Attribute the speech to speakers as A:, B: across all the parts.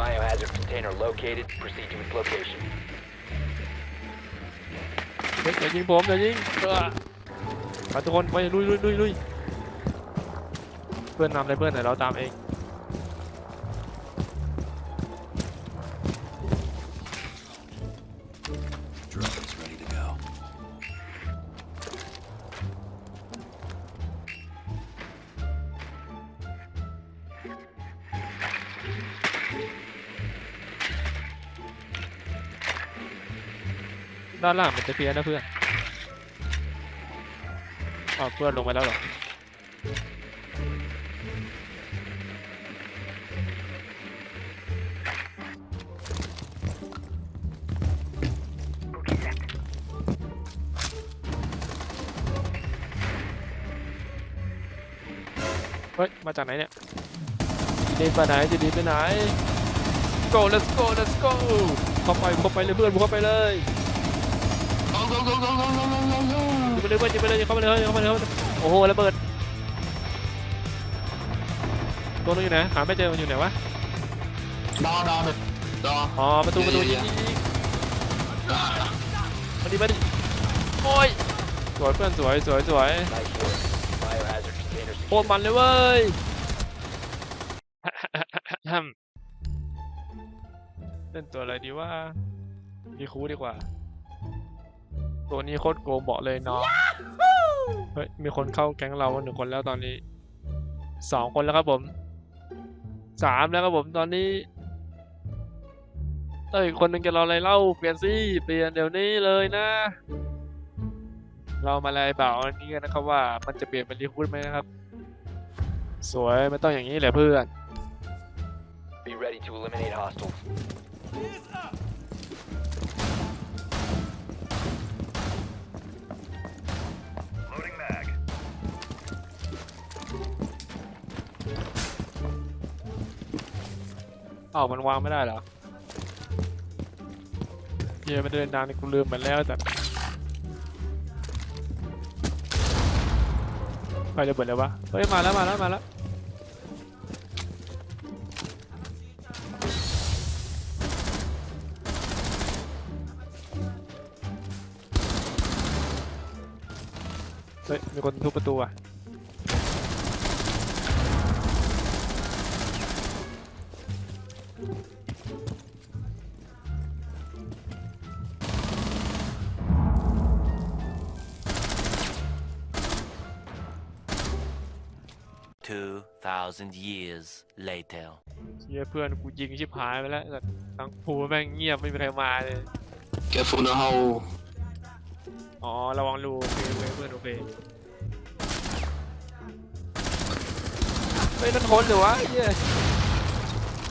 A: biohazard container located. Proceed to its location.
B: เฮ้ยอย่ายิงผมอย่ายิงเออไปทุกคนไปลุยลุยลุยลุยเพื่อนนำเลยเพื่อนเดี๋ยวเราตามเอง ด้านล่างมันจะเคลียร์นะเพื่อนอ๋อเพื่อนลงไปแล้วเหรอเฮ้ย มาจากไหนเนี่ยจะดีไปไหนจะดีไปไหน go let's go let's go เข้าไปเข้าไปเลยเพื่อนเข้าไปเลย ยิงไปเลยเพื่อนยิงไปเลยยิงเข้าไปเลยเข้าไปเลยเขาโอ้โหระเบิดตัวนึงอยู่ไหนหาไม่เจอมันอยู่ไหนวะ
C: ดอดอดอ
B: อ๋อประตูประตูยิงยิงยิงมาดิมาดิโอ้ยสวยเพื่อนสวยสวยสวยโคตรมันเลยเว้ยเล่นตัวอะไรดีว่าดีคูดีกว่า ตัวนี้โคตรโกงบอกเลยเนาะเฮ้ยมีคนเข้าแก๊งเราหนึ่งคนแล้วตอนนี้สองคนแล้วครับผมสามแล้วครับผมตอนนี้เอ้ยคนหนึ่งจะรออะไรเล่าเปลี่ยนสิเปลี่ยนเดี๋ยวนี้เลยนะ เรามาอะไรเปล่าอันนี้กันนะครับว่ามันจะเปลี่ยนเป็นรีคูดไหมนะครับ สวยไม่ต้องอย่างนี้แหละเพื่อน
A: Be ready to eliminate hostiles.
B: เอ้ามันวางไม่ได้เหรอเฮียมันเดินนานนี่กูลืมมันแล้วแต่ไปจะเบิดเลยวะเฮ้ยมาแล้วมาแล้วมาแล้วเฮ้ยมีคนทุบประตูอะ
D: 2,000 years later.
B: เฮียเพื่อนกูยิงชิบหายไปแล้วแต่ทั้งภูแม่งเงียบไม่มีใครมาเลย
C: แกฟูนะเฮา
B: อ๋อระวังรูโอเคโอเคเพื่อนโอเคเฮ้ยนั่นคนเหรือวะเฮีย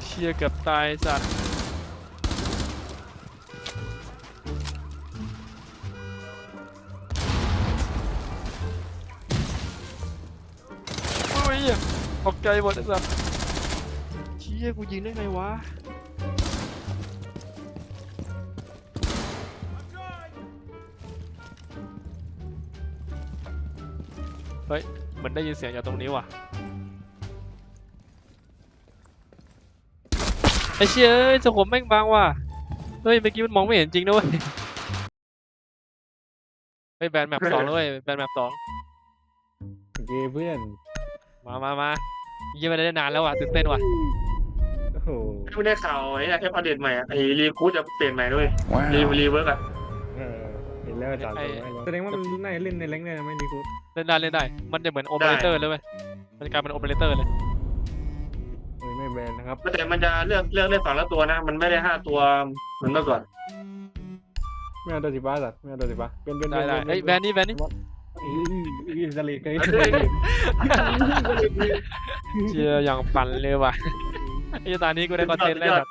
B: เชียเกือบตายสัตว์โอ้ยเหี้ยตกใจหมดไอ้สัตว์เชี่ยกูยิงได้ไงวะมันได้ยินเสียงจากตรงนี้ว่ะ ไอ้เชี่ยเอ้ยสมผมแม่งบางว่ะ เฮ้ยเมื่อกี้มันมองไม่เห็นจริงด้วยเฮ้ยแบนแมปสองแล้วเว้ยแบนแมปสอง
E: โอเคเพื่อน
B: มามามายี่ไม่ได้นานแล้วว่ะตื่นเต้นว่ะ
E: โอ้โห
F: ไม่ได้ข่าวไอ้เนี่ยแอปอัปเดตใหม่อะไอ้รีคูดจะเปลี่ยนใหม่ด้วยรีรีเวิร์กอะ
E: เออเห็นแล้วอาจารย์ส่งมาให้แล้วแสดงว่ามันน่าจะเล่นในแรงค์ได้ไหมดีกูด
B: เล่นได้เล่นได้ มันจะเหมือนโอเปอเรเตอร์เลยเว้ยมันจะกลายเป็นโอเปอเรเตอร์เลย
E: เฮ้ยไม่แบ นนะครับ
F: แต่มันจะเลือกเลือกเล่นฝั่งละตัวนะ มันไม่ได้ห้าตัวเหมือนเมื่อก่อน
E: ไม่เอาตัวสีฟ้าสัตว์ไม่เอาตัวสีฟ้าเป็นเป็น
B: ได้ได้เฮ้ยแบนนี่แบนนี่
E: อิสราเอล
F: เฮ้ย
B: เชียอย่างปั่นเลยว่ะไอ้ตอนนี้กูได้คอนเทนต์แล้วแบบ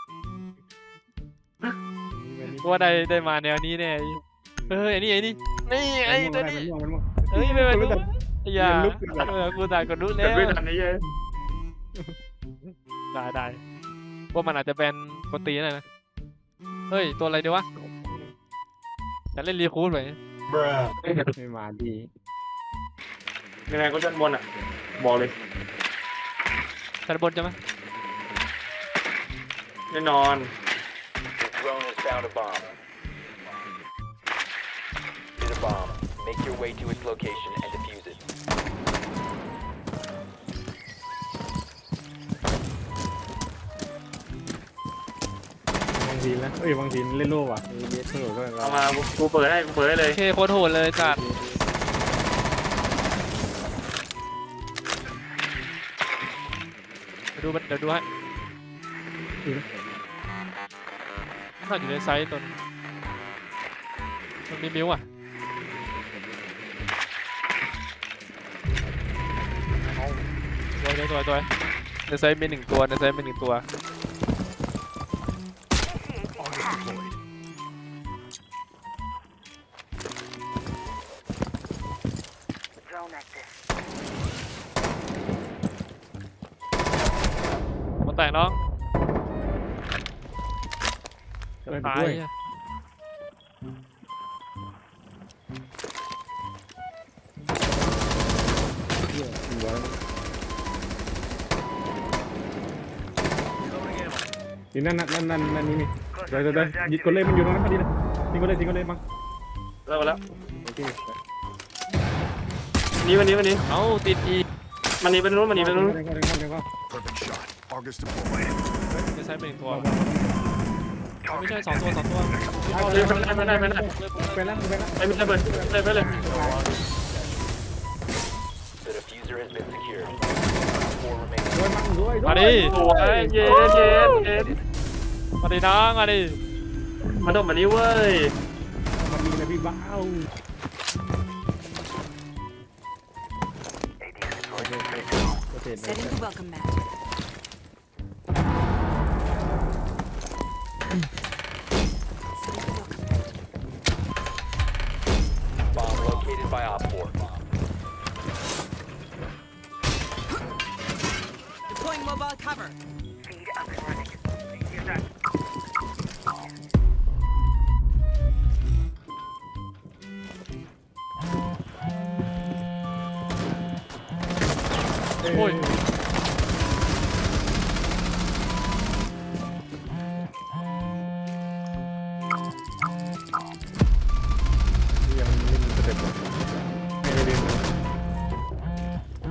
B: กูว่าได้ได้มาแนวนี้แน่เฮ้ยไอ้นี่ไอ้นี่นี่ไอ้ตัวนี้
E: มันม่วง
B: เฮ้ยไม่เป็น
E: กู
B: กู
E: รู้จัก
B: อย่า
E: เรียนลุกเลยแบบ
B: เออกูตายก็รู้
F: แต่
B: แล้ว
F: ไม่ทันไอ้เหี้ย
B: ได้ได้ว่ามันอาจจะแบนคนตีนะนะ เฮ้ย ตัวอะไรดีวะจะเล่นรีคูดไป
E: ไม่มาดี
F: ยังไงก็ด้านบนอะบอกเลย
B: ชั้นบนใช่ไหม
F: แน่นอน
A: Your drone has found a bomb. Hit a bomb. Make your way to its location and defuse it.
E: บางทีนะเอ้ยบางทีเล่นโล่ว่ะมีเยสเพิ่มด้วย
F: เอามากูกูเปิดให้กูเปิดให้เลย
B: โอเคโคตรโหดเลยจัดเดี๋ยวดูมันเดี๋ยวดูให้น่าอยู่ในไซส์ตนมันมีมิวอะตัวตัวตัวตัวในไซส์มีหนึ่งตัวในไซส์มีหนึ่งตัว แตกน้อง
E: เล่น
B: ตาย
E: ด้วย
B: อะ
E: หัวนี่นั่นนั่นนั่นนั่นนั่นนี่นี่เดี๋ยวเดี๋ยวเดี๋ยวยิงกดเลยมันอยู่ตรงนั้นพอดีเลยยิงกดเลยยิงกดเลยมั้ง
F: เริ่มแล้ว
E: โอเค
F: นี่วันนี้วันนี้
B: เอ้าติดอีก
F: มันนี้เป็นนู้นมันนี้เป็นนู้น
E: เดี๋ยวก่อนเดี๋ยวก่อนเดี๋ยวก่อน
G: Perfect shot. August deployed.
B: ในไซส์เป็นหนึ่งตัวเอาไม่ใช่สองตัวสองตัว
F: เฮ้ยไม่ได้ไม่ได้ไม่ได้
E: ไปแล้วไปแล้ว
F: ไอ้ไม่ได้เปิดเลยไปเลย
A: The diffuser has been secured. Four remaining.
E: ด้วยมั้งด้วยด้ว
B: มายดิ
F: โอ้ยเย็นเย็นเย็น
B: มาดิน้องมาดิ
F: มาดมมานี้เว้ย
E: มันมีนะพี่บ้าว
H: Setting the welcome mat. Setting the welcome mat.
A: Bomb located by Op 4.
H: Deploying mobile cover.
B: โอ้ย
E: นี่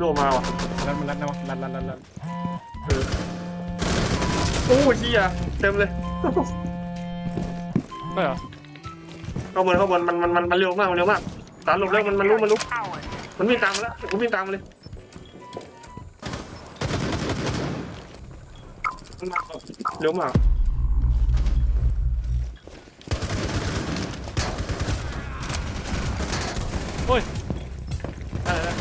F: โมาว่ะ
E: รัดมันรัดนะวะรัดรัดรัดรัด
F: โอ้ยเชี่ยเต็มเลย
B: ไม่เหรอ
F: ข้างบนข้างบนมันมันมันมันเร็วมากมันเร็วมากตามหลบแล้วมันมันรู้มันรู้มันวิ่งตามมาแล้วกูวิ่งตามมาเลยมันมาเร็วมาก
B: โอ้ย
F: ได้ได้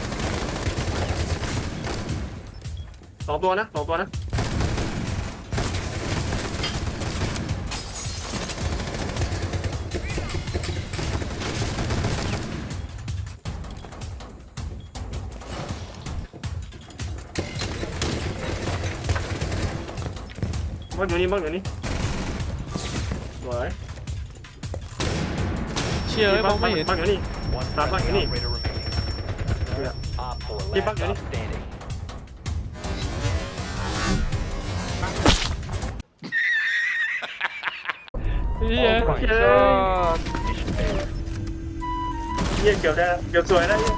F: สองตัวนะสองตัวนะบ้านอยู่นี่บ้านอยู่นี่สวย
B: เชี่ยเอ้ยมองไม่เห็น
F: บ้านอยู่นี่
A: One
F: Stop
A: friendly
F: back,
A: operator remaining. Op 4
F: Keep
A: last
F: back,
A: stop standing.
B: เฮีย
F: โอเคเยี่ยเกี่ยวได้เกี่ยวสวยได้เหี้ย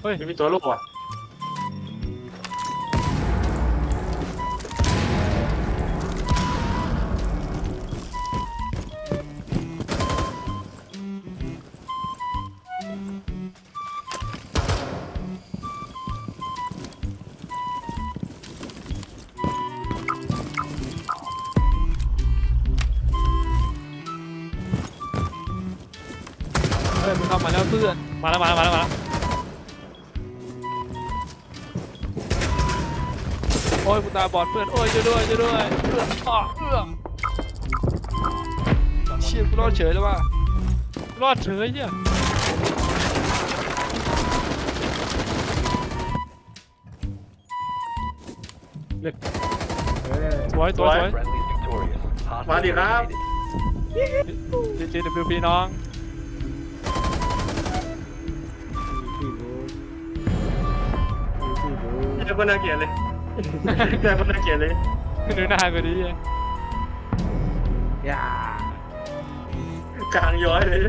B: เฮ้ย
F: มีตัวโลกว่ะ
B: อนมึงเข้ามาแล้วเพื่อน มาแล้วมาแล้วมาแล้วมาแล้วโอ้ยกูตาบอดเพื่อน โอ้ยช่วยด้วยช่วยด้วยเอื้ออ้อเอื้อเชี่ยกูรอดเฉยเลยว่ะรอดเฉยเนี่ย
E: เออ
B: สวยสวยสวย
A: Friendly is victorious. Hostile
F: มาดิครับ
A: eliminated.
B: JJWP น้อง
F: ก็น่าเกลียดเลยหน้าก็น่าเกลียดเลย
B: ดูหน้ากูดิ
E: อย่า
F: กลางย้อยเลย